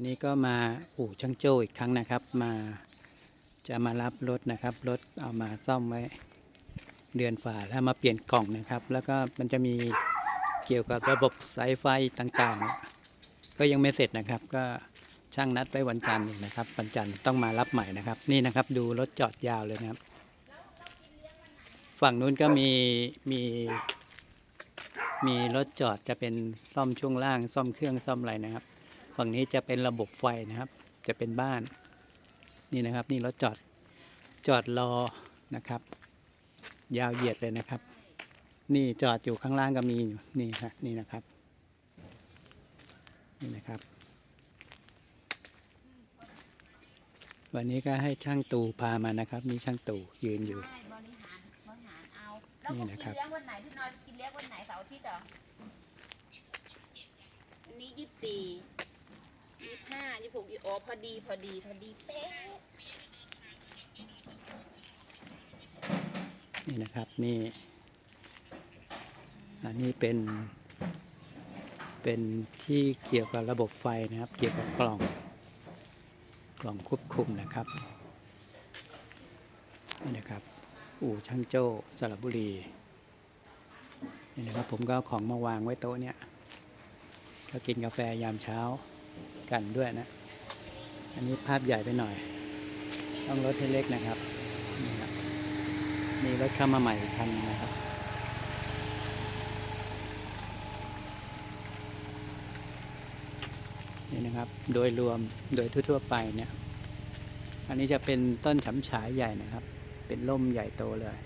วันนี้ก็มาอู่ช่างโจ้อีกครั้งนะครับ มาจะมารับรถนะครับ รถเอามาซ่อมไว้เดือนฝ่าแล้วมาเปลี่ยนกล่องนะครับ แล้วก็มันจะมีเกี่ยวกับระบบสายไฟต่างๆ ก็ยังไม่เสร็จนะครับ ก็ช่างนัดไว้วันจันทร์อีกนะครับ วันจันทร์ต้องมารับใหม่นะครับ นี่นะครับดูรถจอดยาวเลยนะครับ ฝั่งนู้นก็มีมีมีรถจอดจะเป็นซ่อมช่วงล่างซ่อมเครื่องซ่อมอะไรนะครับ ฝั่งนี้จะเป็นระบบไฟนะครับ จะเป็นบ้าน นี่นะครับ นี่รถจอด จอดรอนะครับ ยาวเหยียดเลยนะครับ นี่จอดอยู่ข้างล่างก็มีอยู่นี่ครับนี่นะครับ นี่นะครับ วันนี้ก็ให้ช่างตู่พามานะครับมีช่างตู่ยืนอยู่ใช่บริหารบริหารเอาแล้วนี่ผมนะกิครับนเลี้ยงวันไหนพี่น้อยกินเลี้ยงวันไหนเสาร์อาทิตย์เหรอ อันนี้ยี่สิบสี่ ยี่สิบห้ายี่สิบหกยี่อ๋อพอดีพอดีพอดีเป๊ะนี่นะครับนี่อันนี้เป็นเป็นที่เกี่ยวกับระบบไฟนะครับ เกี่ยวกับกล่องกล่องควบคุมนะครับนี่นะครับ อู่ช่างโจ้สระบุรีนี่นะครับผมก็ของมาวางไว้โต๊ะเนี้ยก็กินกาแฟยามเช้า กันด้วยนะ อันนี้ภาพใหญ่ไปหน่อย ต้องลดให้เล็กนะครับนี่ครับ มีรถเข้ามาใหม่คันนะครับนี่นะครับโดยรวมโดยทั่วๆไปเนี่ย อันนี้จะเป็นต้นฉำฉายใหญ่นะครับ เป็นร่มใหญ่โตเลย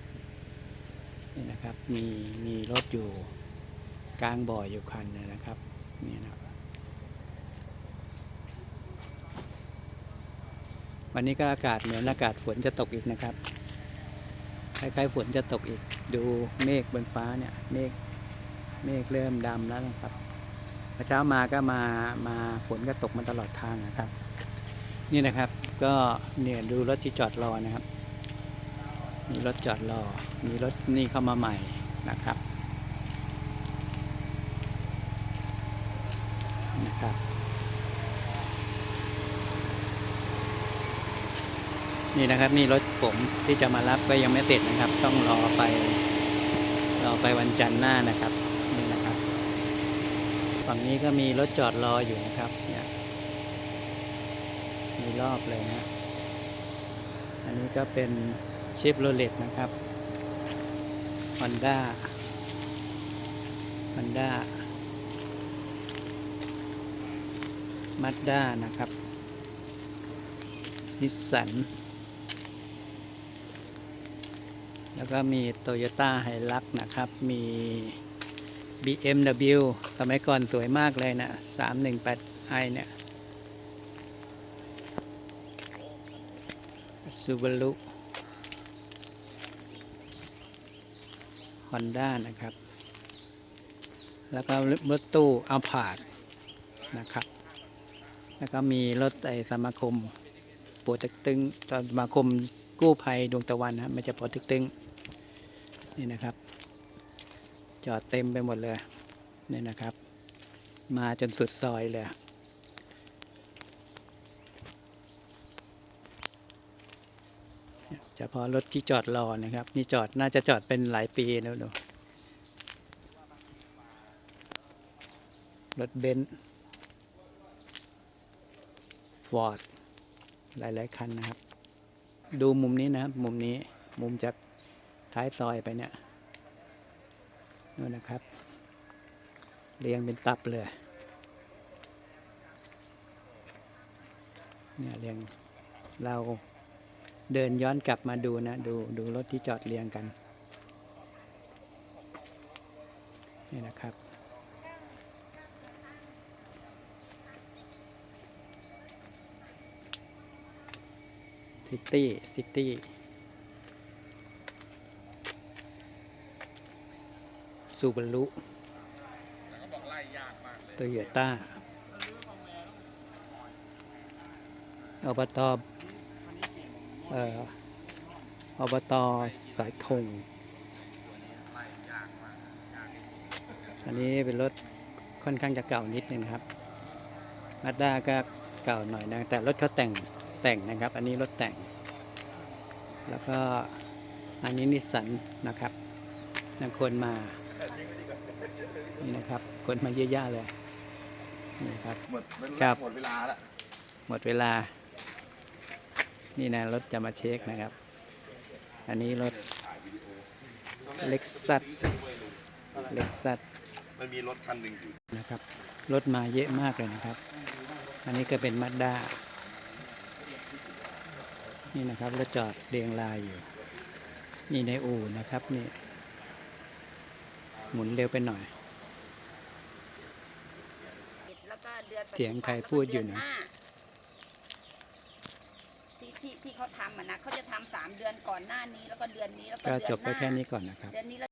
นี่นะครับมีมีรถอยู่กลางบ่ออยู่คันหนึงนะครับนี่นะครับ วันนี้ก็อากาศเหมือนอากาศฝนจะตกอีกนะครับคล้ายๆฝนจะตกอีก ดูเมฆบนฟ้าเนี่ยเมฆเมฆเริ่มดำแล้วนะครับเช้ามาก็มามาฝนก็ตกมาตลอดทางนะครับ นี่นะครับก็เนี่ยดูรถที่จอดรอนะครับ มีรถจอดรอ มีรถนี่เข้ามาใหม่นะครับนะครับ นี่นะครับนี่รถผมที่จะมารับก็ยังไม่เสร็จนะครับ ต้องรอไปรอไปวันจันทร์หน้านะครับนี่นะครับฝั่งนี้ก็มีรถจอดรออยู่นะครับเนี่ยมีรอบเลยนะอันนี้ก็เป็นเชฟโรเลตนะครับ Honda Honda Mazda นะครับนิสสัน แล้วก็มี Toyota h i l u x นะครับ มี BMW สมัยก่อนสวยมากเลยนะ 318i เนี่ย Subaru Honda นะครับ แล้วก็รถตู้อัลพาดนะครับ แล้วก็มีรถไอสมาคมปวดตึกตึงตอนสมาคมกู้ภัยดวงตะวันนะมันจะปวดตึกตึง นี่นะครับ จอดเต็มไปหมดเลยนี่นะครับ มาจนสุดซอยเลยเฉพาะรถที่จอดรอนะครับ นี่จอดน่าจะจอดเป็นหลายปีแล้วดูรถเบนซ์ฟอร์ดหลาย ๆ คันนะครับ ดูมุมนี้นะครับ มุมนี้มุมจาก ท้ายซอยไปเนี่ยนู่นนะครับ เรียงเป็นตับเลยเนี่ยเรียงเราเดินย้อนกลับมาดูนะ ดูดูรถที่จอดเรียงกันนี่นะครับ ซิตี้ ซิตี้ ซูบารุโตโยต้าอบตเอ่ออบตสายธงอันนี้เป็นรถค่อนข้างจะเก่านิดนึงครับมาด้าก็เก่าหน่อยนะ แต่รถเขาแต่งแต่งนะครับ อันนี้รถแต่ง แล้วก็อันนี้นิสสันนะครับนั่งคนมา นี่นะครับ คนมาเยอะแยะเลยนี่ครับ หมดครับ หมดเวลาแล้วหมดเวลา นี่นะรถจะมาเช็คนะครับ อันนี้รถเล็กซัสเล็กซัสมันมีรถคันหนึ่งอยู่นะครับ รถมาเยอะมากเลยนะครับ อันนี้ก็เป็นมาด้านี่นะครับรถจอดเรียงรายอยู่ นี่ในอู่นะครับนี่ หมุนเร็วไปหน่อย แล้ว ก็เดือนเสียงใครพูดอยู่นะเดืห้าที่ที่ที่เขาทำอะนะเขาจะทำสามเดือนก่อนหน้านี้แล้วก็เดือนนี้แล้วก็ก็เดือนจบไปหน้าแค่นี้ก่อนนะครับ เดือนนี้แล้ว